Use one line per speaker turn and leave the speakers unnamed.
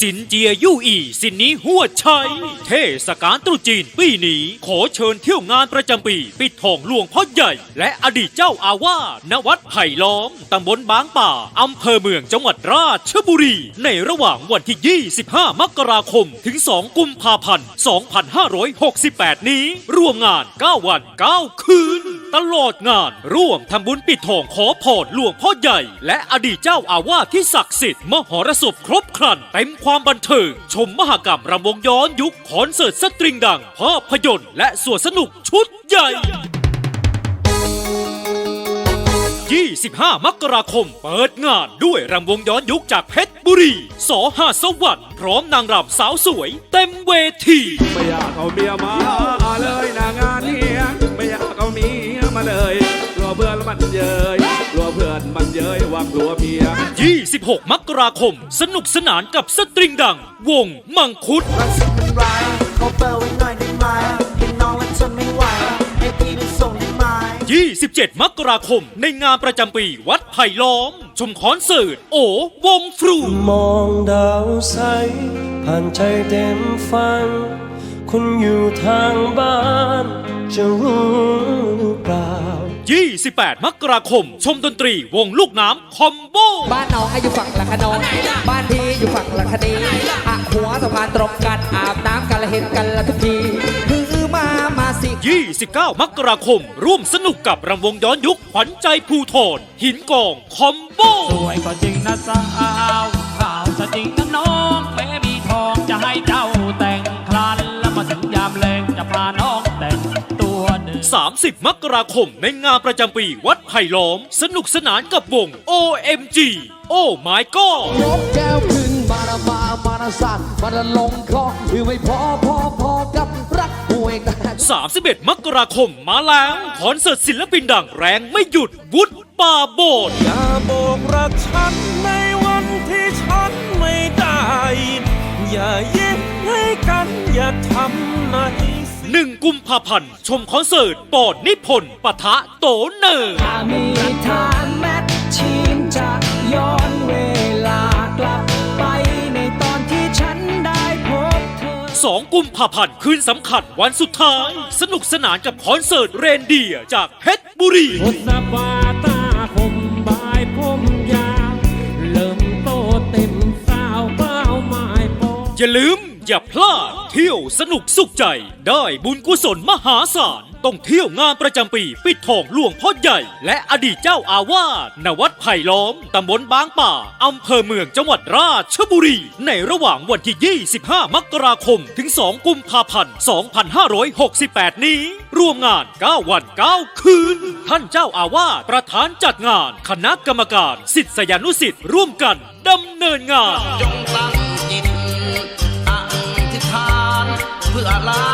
สินเจียยู่อี สินนี้หัวดชัย เทศกาลตรุษจีนปีนี้ ขอเชิญเที่ยวงานประจำปี ปิดทองหลวงพ่อใหญ่ และอดีตเจ้าอาวาสณวัดไผ่ล้อมตำบลบางป่าอำเภอเมืองจังหวัดราชบุรี ในระหว่างวันที่ 25 มกราคม ถึง 2 กุมภาพันธ์ 2568 นี้ ร่วมงาน 9 วัน 9 คืน ตลอดงานร่วมทำบุญปิดทองขอพรหลวงพ่อใหญ่ และอดีตเจ้าอาวาสที่ศักดิ์สิทธิ์มหรสพครบครันเต็มความบันเทิง ชมมหกรรมรำวงย้อนยุคคอนเสิร์ตสตริงดังภาพยนตร์และสวนสนุกชุดใหญ่ 25 มกราคม เปิดงานด้วยรำวงย้อนยุคจากเพชรบุรี สอหาสวรรค์พร้อมนางรำสาวสวย เต็มเวที
ไม่อยากเอาเมียมาเลยนางา มันเย้ยกลัวเพื่อนมันเย้ยว่ากลัวเมีย
26 มกราคม สนุกสนานกับสตริงดัง วงมังคุด
รักสิมันร้ายเขาเปิดไว้หน่อยได้ไหมเป็นน้องและทนไม่ไหวให้พี่ไปส่งได้ไหม
27 มกราคม ในงานประจำปีวัดไผ่ล้อม ชมคอนเสิร์ตโอวงฟรู
มองดาวใสผ่านใจเต็มฝันคุณอยู่ทางบ้าน จะรู้หรือเปล่า
28 มกราคม ชมดนตรีวงลูกน้ำคอมโบ
บ้านน้องอยู่ฝั่งละคะนองบ้านพี่อยู่ฝั่งละคะนีหักหัวสะพานตรงกันอาบน้ำกันละเห็นกันละทุกทีคือมามาสิ
29 มกราคม ร่วมสนุกกับรำวงย้อนยุคขวัญใจภูโทนหินกองคอมโบ
สวยก็จริงนะสาวขาวซะจริงนะ
30 มกราคมในงานประจำปีวัดไผ่ล้อม สนุกสนานกับวง OMG โอ้ไม้ก็
ยกแก้วขึ้นมาลมามาสั่นมาลงคองคือไม่พอพอพอกับรักป่วยกัน
31 มกราคมมาแล้วคอนเสิร์ตศิลปินดังแรงไม่หยุดวุฒิป่าโบด
อย่าบกรักฉันในวันที่ฉันไม่ได้ อย่ายิ้มให้กันอย่าทำหน
หนึ่งกุมภาพันธ์ ชมคอนเสิร์ตปอดนิพนธ์ปะทะโตเนอร์
ถ้มีทางแมทชีนจะย้อนเวลากลับไปในตอนที่ฉันได้พบเธอ
2 กุมภาพันธ์คืนสำคัญวันสุดท้าย สนุกสนานกับคอนเสิร์ตเรนเดียจากเพชรบุรี
อ
ย่าลืม อย่าพลาดเที่ยวสนุกสุขใจ ได้บุญกุศลมหาศาล ต้องเที่ยวงานประจำปี ปิดทองหลวงพ่อใหญ่ และอดีตเจ้าอาวาสณวัดไผ่ล้อม ตำบลบางป่า อำเภอเมืองจังหวัดราชบุรี ในระหว่างวันที่ 25 มกราคม ถึง 2 กุมภาพันธ์ 2568 นี้ ร่วมงาน 9 วัน 9 คืน ท่านเจ้าอาวาสประธานจัดงาน คณะกรรมการ สิทธิสยานุสิทธิ์ร่วมกันดำเนินงาน put our.